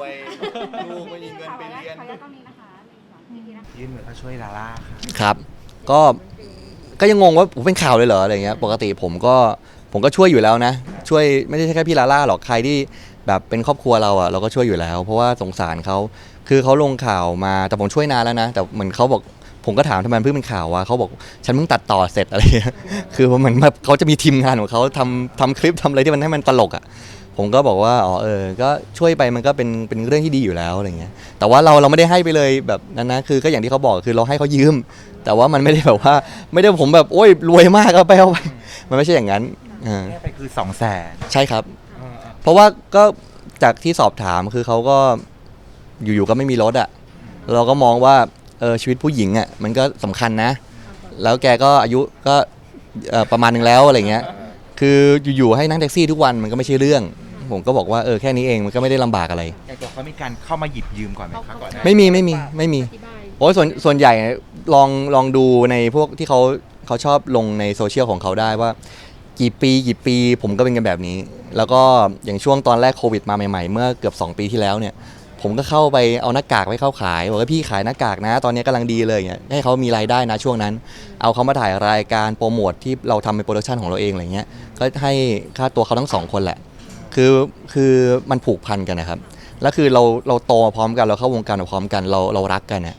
วย ลูกไม่มีเงินไปเรียน ขออนุญาตตรงนี้นะคะหนึ่งสองสี่นะคะ ยื่นมือเข้าช่วยลาล่าค่ะครับ ก็ก็ยังงงว่าผมเป็นข่าวเลยเหรออะไรเงี้ยปกติผมก็ผมก็ช่วยอยู่แล้วนะ ช่วยไม่ใช่แค่พี่ลาล่าหรอกใครที่แบบเป็นครอบครัวเราอะเราก็ช่วยอยู่แล้ว เพราะว่าสงสารเขาคือเขาลงข่าวมาแต่ผมช่วยนานแล้วนะ แต่เหมือนเขาบอกผมก็ถามทำไมเพิ่งเป็นข่าววะเขาบอกฉันเพิ่งตัดต่อเสร็จอะไรเงี้ยคือเหมือนแบบเขาจะมีทีมงานของเขาทำทำคลิปทำอะไรที่มันให้มันตลกอะ ผมก็บอกว่าอ๋อเออก็ช่วยไปมันก็เป็นเป็นเรื่องที่ดีอยู่แล้วอะไรเงี้ยแต่ว่าเราเราไม่ได้ให้ไปเลยแบบนั้นนะคือก็อย่างที่เขาบอกคือเราให้เขายืม แต่ว่ามันไม่ได้แบบว่าไม่ได้ผมแบบโอ้ยรวยมากเอาไปเอาไปมันไม่ใช่อย่างนั้นอ่าแค่ไปคือสองแสนใช่ครับ เพราะว่าก็จากที่สอบถามคือเขาก็อยู่ๆก็ไม่มีรถอะ่ะเราก็มองว่าเออชีวิตผู้หญิงอะ่ะมันก็สำคัญนะ แล้วแกก็อายุก็เอ่อประมาณหนึงแล้วอะไรเงี้ยคืออยู่ๆให้นั่งแท็กซี่ทุกวันมันก็ไม่ใช่เรื่อง ผมก็บอกว่าเออแค่นี้เองมันก็ไม่ได้ลำบากอะไร อย่างตัวเขามีการเข้ามาหยิบยืมก่อนไหมคะก่อนหน้าไม่มีไม่มีไม่มีโอ้ยส่วนส่วนใหญ่ลองลองดูในพวกที่เขาเขาชอบลงในโซเชียลของเขาได้ว่า กี่ปีกี่ปีผมก็เป็นกันแบบนี้ แล้วก็อย่างช่วงตอนแรกโควิดมาใหม่ๆ เมื่อเกือบ 2 ปีที่แล้วเนี่ย ผมก็เข้าไปเอาหน้ากากไปเข้าขายบอกว่าพี่ขายหน้ากากนะ ตอนนี้กำลังดีเลยเนี่ยให้เขามีรายได้นะช่วงนั้น เอาเขามาถ่ายรายการโปรโมทที่เราทำเป็นโปรดักชันของเราเองอะไรเงี้ยก็ให้ค่าตัวเขาทั้งสองคนแหละ คือคือมันผูกพันกันนะครับ แล้วคือเราเราโตมาพร้อมกันเราเข้าวงการมาพร้อมกันเราเรารักกันเนี่ย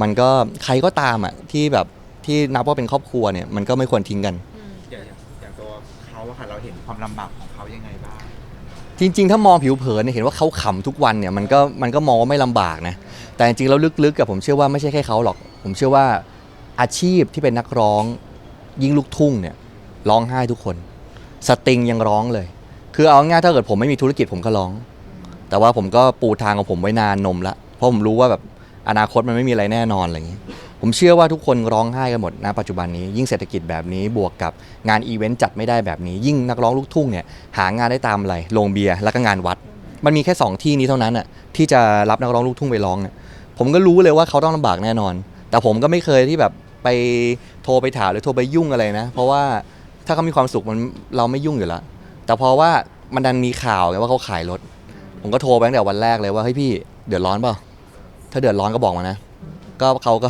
มันก็ใครก็ตามอะที่แบบที่นับว่าเป็นครอบครัวเนี่ยมันก็ไม่ควรทิ้งกัน อย่างอย่างตัวเขาอะค่ะเราเห็นความลำบากของเขายังไงบ้าง จริง ๆ ถ้ามองผิวเผินเนี่ยเห็นว่าเขาขำทุกวันเนี่ยมันก็มันก็มองว่าไม่ลำบากนะแต่จริงๆแล้วลึกๆกับผมเชื่อว่าไม่ใช่แค่เขาหรอก ผมเชื่อว่าอาชีพที่เป็นนักร้องยิ่งลูกทุ่งเนี่ยร้องไห้ทุกคน สตริงยังร้องเลย คือเอาง่ายถ้าเกิดผมไม่มีธุรกิจผมก็ร้อง แต่ว่าผมก็ปูทางของผมไว้นานนมละเพราะผมรู้ว่าแบบอนาคตมันไม่มีอะไรแน่นอนอะไรอย่างนี้ผมเชื่อว่าทุกคนร้องไห้กันหมดณปัจจุบันนี้ยิ่งเศรษฐกิจแบบนี้บวกกับงานอีเวนต์จัดไม่ได้แบบนี้ ยิ่งนักร้องลูกทุ่งเนี่ยหางานได้ตามอะไรโรงเบียร์แล้วก็งานวัด มันมีแค่สองที่นี้เท่านั้นอะที่จะรับนักร้องลูกทุ่งไปร้องเนี่ยผมก็รู้เลยว่าเขาต้องลำบากแน่นอน แต่ผมก็ไม่เคยที่แบบไปโทรไปถามหรือโทรไปยุ่งอะไรนะ เพราะว่าถ้าเขามีความสุขมันเราไม่ยุ่งอยู่แล้วแต่พราะว่า มันดันมีข่าวไงว่าเขาขายรถ ผมก็โทรไปตั้งแต่วันแรกเลยว่าเฮ้ยพี่เดือดร้อนเปล่าถ้าเดือดร้อนก็บอกมานะ ก็เขาก็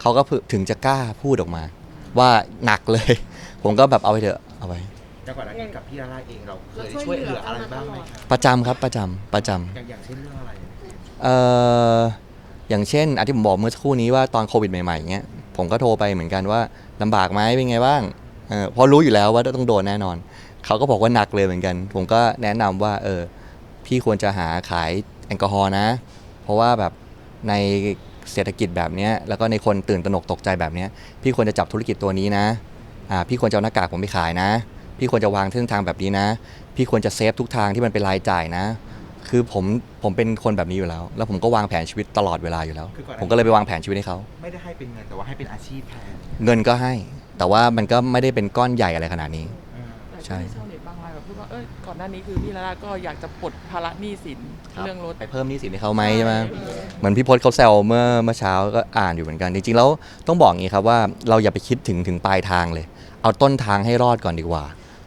เขาก็ถึงจะกล้าพูดออกมา ว่าหนักเลย ผมก็แบบเอาไปเถอะเอาไปจังหวัดนี้กับพี่ลาล่าเองเราเคยช่วยเหลืออะไรบ้างไหมคะประจำครับประจำประจำอย่างอย่างเช่นเรื่องอะไรเอ่ออย่างเช่นอันที่ผมบอกเมื่อสักครู่นี้ว่าตอนโควิดใหม่ๆเงี้ยผมก็โทรไปเหมือนกันว่าลำบากไหมเป็นไงบ้างเออเพราะรู้อยู่แล้วว่าต้องโดนแน่นอน เขาก็บอกว่าหนักเลยเหมือนกัน ผมก็แนะนำว่าเออพี่ควรจะหาขายแอลกอฮอล์นะ เพราะว่าแบบในเศรษฐกิจแบบเนี้ยแล้วก็ในคนตื่นตระหนกตกใจแบบเนี้ยพี่ควรจะจับธุรกิจตัวนี้นะอ่าพี่ควรจะเอาหน้ากากผมไปขายนะ พี่ควรจะวางเส้นทางแบบนี้นะ พี่ควรจะเซฟทุกทางที่มันเป็นรายจ่ายนะ คือผมผมเป็นคนแบบนี้อยู่แล้ว แล้วผมก็วางแผนชีวิตตลอดเวลาอยู่แล้วคือก่อนหผมก็เลยไปวางแผนชีวิตให้เขาไม่ได้ให้เป็นเงินแต่ว่าให้เป็นอาชีพแทนเงินก็ให้ แต่ว่ามันก็ไม่ได้เป็นก้อนใหญ่อะไรขนาดนี้แต่ใช่ก็มีชาวเน็ตบางรายแบบพูดว่าเอ้ยก่อนหน้านี้คือพี่ลาล่าก็อยากจะปลดภาระหนี้สินเรื่องรถ ไปเพิ่มหนี้สินให้เขาไหมใช่ไหมเหมือนพี่พศเขาแซวเมื่อเมื่อเช้าก็อ่านอยู่เหมือนกัน จริงๆแล้วต้องบอกอย่างนี้ครับว่าเราอย่าไปคิดถึงถึงปลายทางเลย เอาต้นทางให้รอดก่อนดีกว่า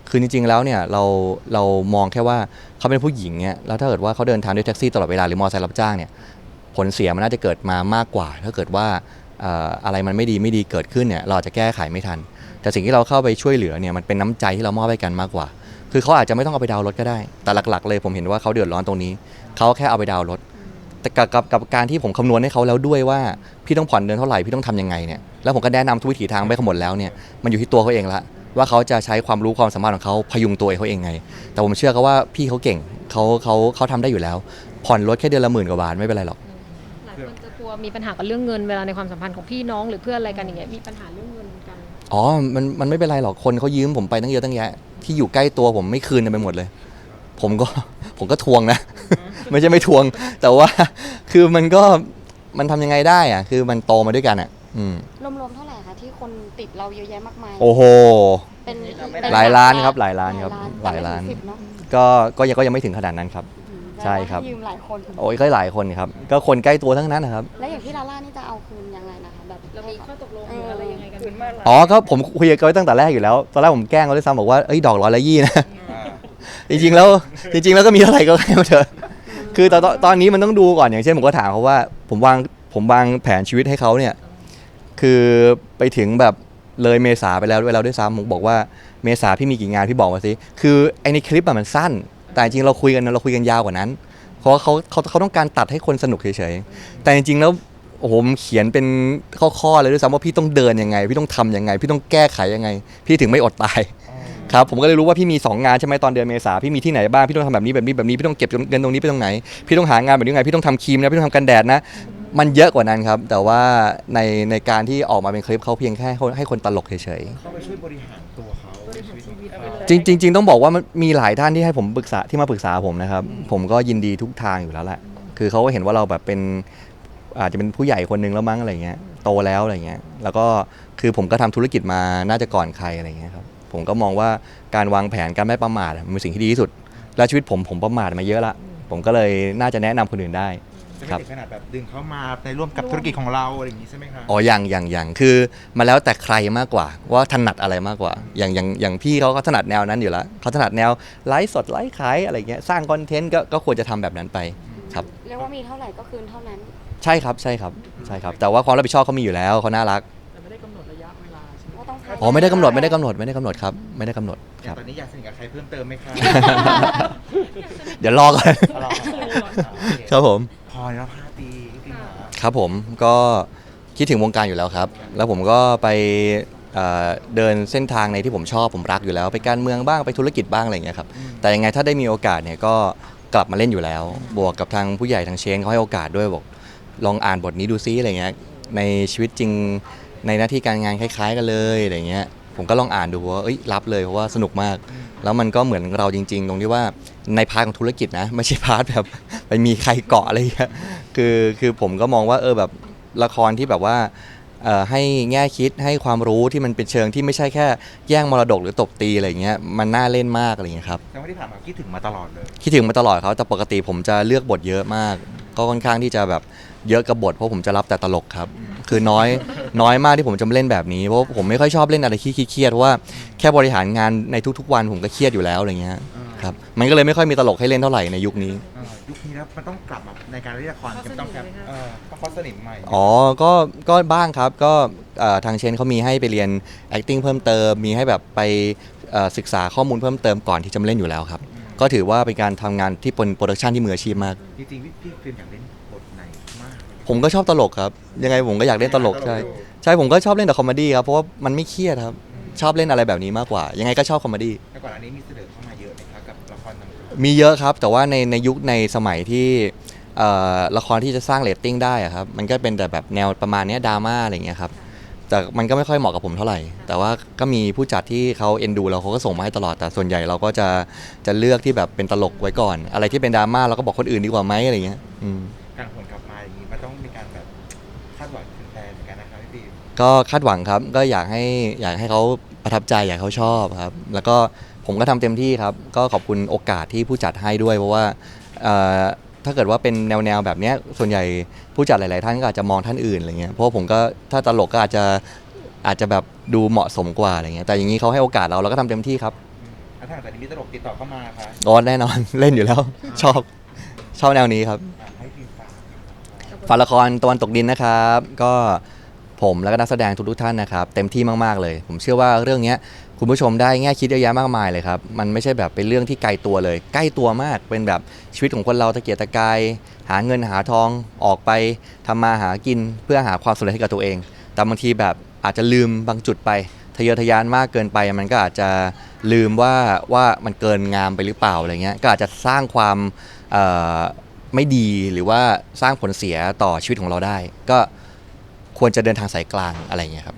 คือจริงๆแล้วเนี่ยเราเรามองแค่ว่าเขาเป็นผู้หญิงเนี่ยแล้วถ้าเกิดว่าเขาเดินทางด้วยแท็กซี่ตลอดเวลาหรือมอเตอร์ไซค์รับจ้างเนี่ยผลเสียมันน่าจะเกิดมามากกว่า ถ้าเกิดว่าเอ่ออะไรมันไม่ดีไม่ดีเกิดขึ้นเนี่ยเราอาจจะแก้ไขไม่ทัน แต่สิ่งที่เราเข้าไปช่วยเหลือเนี่ยมันเป็นน้ำใจที่เรามอบให้กันมากกว่า คือเขาอาจจะไม่ต้องเอาไปดาวรถก็ได้ แต่หลักๆ เลยผมเห็นว่าเขาเดือดร้อนตรงนี้ เขาแค่เอาไปดาวรถแต่กับกับการที่ผมคำนวณให้เขาแล้วด้วยว่า พี่ต้องผ่อนเดือนเท่าไหร่พี่ต้องทำยังไงเนี่ยแล้วผมก็แนะนำทุกวิถีทางไปขมดแล้วเนี่ยมันอยู่ที่ตัวเขาเองละว่าเขาจะใช้ความรู้ความสามารถของเขาพยุงตัวเองเขาเองไง แต่ผมเชื่อเขาว่าพี่เขาเก่งเขาเขาเขาทำได้อยู่แล้ว ผ่อนรถแค่เดือนละหมื่นกว่าบาทไม่เป็นไรหรอกหลายคนจะกลัวมีปัญหากับเรื่องเงินเวลาในความสัมพันธ์ของพี่น้องหรือเพื่อนอะไรกันอย่างเงี้ยมีปัญหาเรื่องเงิน อ๋อ มันมันไม่เป็นไรหรอก คนเขายืมผมไปตั้งเยอะตั้งแยะ ที่อยู่ใกล้ตัวผมไม่คืนกันไปหมดเลย ผมก็ผมก็ทวงนะ ไม่ใช่ไม่ทวง แต่ว่าคือมันก็มันทำยังไงได้อะคือมันโตมาด้วยกันอะอืม รวมๆเท่าไหร่คะที่คนติดเราเยอะแยะมากมาย โอ้โห เป็นเป็นหลายล้านครับหลายล้านครับหลายล้าน แต่ไม่ถึงสิบเนอะ ก็ก็ยังก็ยังไม่ถึงขนาดนั้นครับ ใช่ครับ ยืมหลายคนโอ้ยก็หลายคนครับ ก็คนใกล้ตัวทั้งนั้นนะครับ แล้วอย่างพี่ลาล่านี่จะเอาคืนยังไงนะคะแบบเรามีข้อตกลงหรืออะไรยังไงกันไหมอ๋อก็ผมคุยกับเขาไว้ตั้งแต่แรกอยู่แล้ว ตอนแรกผมแกล้งเขาด้วยซ้ำบอกว่าเอ้ยดอกร้อยละยี่นะจริงๆแล้วจริง ๆ แล้วก็มีเท่าไหร่ก็ให้มาเถอะ คือตอนตอนนี้มันต้องดูก่อนอย่างเช่นผมก็ถามเขาว่าผมวางผมวางแผนชีวิตให้เขาเนี่ย คือไปถึงแบบเลยเมษาไปแล้วด้วยแล้วด้วยซ้ำผมบอกว่าเมษาพี่มีกี่งานพี่บอกมาสิคือไอในคลิปอะมันสั้น แต่จริงๆเราคุยกันเราคุยกันยาวกว่านั้น เพราะว่าเขาเขาเขาต้องการตัดให้คนสนุกเฉยๆ แต่จริงๆแล้วโอ้โหผมเขียนเป็นข้อๆเลยด้วยซ้ำว่าพี่ต้องเดินยังไง พี่ต้องทำยังไง พี่ต้องแก้ไขยังไง พี่ถึงไม่อดตายครับผมก็เลยรู้ว่าพี่มี 2 งานใช่ไหมตอนเดือนเมษาพี่มีที่ไหนบ้างพี่ต้องทำแบบนี้แบบนี้แบบนี้พี่ต้องเก็บเงินตรงนี้ไปตรงไหน พี่ต้องหางานแบบนี้ไงพี่ต้องทำครีมนะพี่ต้องทำกันแดดนะ มันเยอะกว่านั้นครับ แต่ว่าในในการที่ออกมาเป็นคลิปเขาเพียงแค่ให้ให้คนตลกเฉยเข้าไปช่วยบริหารตัวเขา ชีวิตของเขา จริงจริงๆต้องบอกว่ามันมีหลายท่านที่ให้ผมปรึกษาที่มาปรึกษาผมนะครับ ผมก็ยินดีทุกทางอยู่แล้วแหละ คือเขาก็เห็นว่าเราแบบเป็นอาจจะเป็นผู้ใหญ่คนหนึ่งแล้วมั้งอะไรเงี้ยโตแล้วอะไรเงี้ยแล้วก็คือผมก็ทำธุรกิจมาน่าจะก่อนใครอะไรเงี้ยครับผมก็มองว่าการวางแผนการไม่ประมาทมันเป็นสิ่งที่ดีที่สุด และชีวิตผมผมประมาทมาเยอะละผมก็เลยน่าจะแนะนำคนอื่นได้ จะครัไม่บถึงขนาดแบบดึงเข้ามาในร่วมกับธุรกิจของเราอะไรอย่างนี้ใช่ไหมคะอ๋ออย่างอย่างอย่างคือมาแล้วแต่ใครมากกว่าว่าถนัดอะไรมากกว่า อย่างอย่างอย่างพี่เขาก็ถนัดแนวนั้นอยู่แล้วเขาถนัดแนวไลฟ์สดไลฟ์ขายอะไรเงี้ยสร้างคอนเทนต์ก็ก็ควรจะทำแบบนั้นไปครับ เรียกว่ามีเท่าไหร่ก็คืนเท่านั้น ใช่ครับใช่ครับใช่ครับ แต่ว่าความรับผิดชอบเขามีอยู่แล้วเขาน่ารักแต่ไม่ได้กำหนดระยะเวลาใช่ไหม ว่าต้องใช้อ๋อไม่ได้กำหนดไม่ได้กำหนดไม่ได้กำหนดครับไม่ได้กำหนดอคย่ารังบ ตอนนี้อยากสนิทกับใครเพิ่มเติมไหมคะเดี๋ยวรอก่อน ครับผม พอแล้วห้าปีพี่หมอครับผมก็คิดถึงวงการอยู่แล้วครับ แล้วผมก็ไปเอ่อเดินเส้นทางในที่ผมชอบผมรักอยู่แล้ว ไปการเมืองบ้างไปธุรกิจบ้างอะไรอย่างเงี้ยครับแต่ยังไงถ้าได้มีโอกาสเนี่ยก็กลับมาเล่นอยู่แล้ว บวกกับทางผู้ใหญ่ทางเชนเขาให้โอกาสด้วยบอกลองอ่านบทนี้ดูซิอะไรเงี้ยในชีวิตจริงในหน้าที่การงานคล้าย ๆ กันเลยอะไรเงี้ยผมก็ลองอ่านดูว่าเอ้ยรับเลยเพราะว่าสนุกมาก แล้วมันก็เหมือนเราจริง ๆ ตรงที่ว่า ในพาร์ทของธุรกิจนะไม่ใช่พาร์ทแบบไปมีใครเกาะอะไรเงี้ยคือคือผมก็มองว่าเออแบบละครที่แบบว่าเอ่อให้แง่คิดให้ความรู้ที่มันเป็นเชิงที่ไม่ใช่แค่แย่งมรดกหรือตบตีอะไรเงี้ยมันน่าเล่นมากอะไรเงี้ยครับแต่ว่าที่ผ่านมาคิดถึงมาตลอดเลย คิดถึงมาตลอดเขาแต่ปกติผมจะเลือกบทเยอะมาก ก็ค่อนข้างที่จะแบบเยอะกับบทเพราะผมจะรับแต่ตลกครับ คือน้อยน้อยมากที่ผมจะมาเล่นแบบนี้เพราะผมไม่ค่อยชอบเล่นอะไรที่เครียดๆเพราะว่าแค่บริหารงานในทุกๆวันผมก็เครียดอยู่แล้วอะไรเงี้ย ครับมันก็เลยไม่ค่อยมีตลกให้เล่นเท่าไหร่ในยุคนี้ เออยุคนี้แล้วมันต้องกลับมาในการเล่นละครจะต้องครับเออต้องข้อสนิมใหม่อ๋อ ก็ ก็บ้างครับ ก็เอ่อทางเชนเขามีให้ไปเรียน acting เพิ่มเติม มีให้แบบไปเอ่อศึกษาข้อมูลเพิ่มเติมก่อนที่จะมาเล่นอยู่แล้วครับ ก็ถือว่าเป็นการทำงานที่เป็นโปรดักชันที่มืออาชีพมาก จริงๆพี่พี่ฟิล์มอยากเล่นบทไหนมากผมก็ชอบตลกครับ ยังไงผมก็อยากเล่นตลกใช่ ใช่ ผมก็ชอบเล่นแต่คอมเมดี้ครับ เพราะว่ามันไม่เครียดครับ ชอบเล่นอะไรแบบนี้มากกว่า ยังไงก็ชอบคอมเมดี้แล้วก่อนอันนี้มีเสนอเข้ามา มีเยอะครับ แต่ว่าในในยุคในสมัยที่เอ่อละครที่จะสร้างเรตติ้งได้อะครับมันก็เป็นแต่แบบแนวประมาณเนี้ยดราม่าอะไรอย่างเงี้ยครับแต่มันก็ไม่ค่อยเหมาะกับผมเท่าไหร่ แต่ว่าก็มีผู้จัดที่เขาเอ็นดูเราเขาก็ส่งมาให้ตลอดแต่ส่วนใหญ่เราก็จะจะเลือกที่แบบเป็นตลกไว้ก่อน อะไรที่เป็นดราม่าเราก็บอกคนอื่นดีกว่าไหมอะไรเงี้ยอืมๆการผลกลับมาอย่างนี้มันต้องมีการแบบคาดหวังถึงแฟนเหมือนกันนะคะพี่ฟิล์มก็คาดหวังครับก็อยากให้อยากให้เขาประทับใจอยากให้เขาชอบครับ แล้วก็ ผมก็ทำเต็มที่ครับ ก็ขอบคุณโอกาสที่ผู้จัดให้ด้วย เพราะว่าเอ่อถ้าเกิดว่าเป็นแนวแนวๆแบบเนี้ยส่วนใหญ่ผู้จัดหลาย ๆ ท่านก็อาจจะมองท่านอื่นอะไรเงี้ยเพราะว่าผมก็ถ้าตลกก็อาจจะอาจจะแบบดูเหมาะสมกว่าอะไรเงี้ยแต่อย่างนี้เขาให้โอกาสเราเราก็ทำเต็มที่ครับแล้วถ้าหลังจากนี้มีตลกติดต่อเข้ามาค่ะก็แน่นอนเล่นอยู่แล้ว ชอบชอบแนวนี้ครับอะให้ฟิล์มฝากฝากละครตะวันตกดินนะครับ ก็ผมและก็นักแสดงทุกๆท่านนะครับ เต็มที่มากๆเลย ผมเชื่อว่าเรื่องเนี้ย คุณผู้ชมได้แง่คิดเยอะแยะมากมายเลยครับ มันไม่ใช่แบบเป็นเรื่องที่ไกลตัวเลย ใกล้ตัวมากเป็นแบบชีวิตของคนเราตะเกียกตะกายหาเงินหาทองออกไปทำมาหากินเพื่อหาความสำเร็จให้กับตัวเอง แต่บางทีแบบอาจจะลืมบางจุดไปทะเยอทะยานมากเกินไป มันก็อาจจะลืมว่าว่ามันเกินงามไปหรือเปล่าอะไรเงี้ยก็อาจจะสร้างความไม่ดีหรือว่าสร้างผลเสียต่อชีวิตของเราได้ ก็ควรจะเดินทางสายกลางอะไรเงี้ยครับ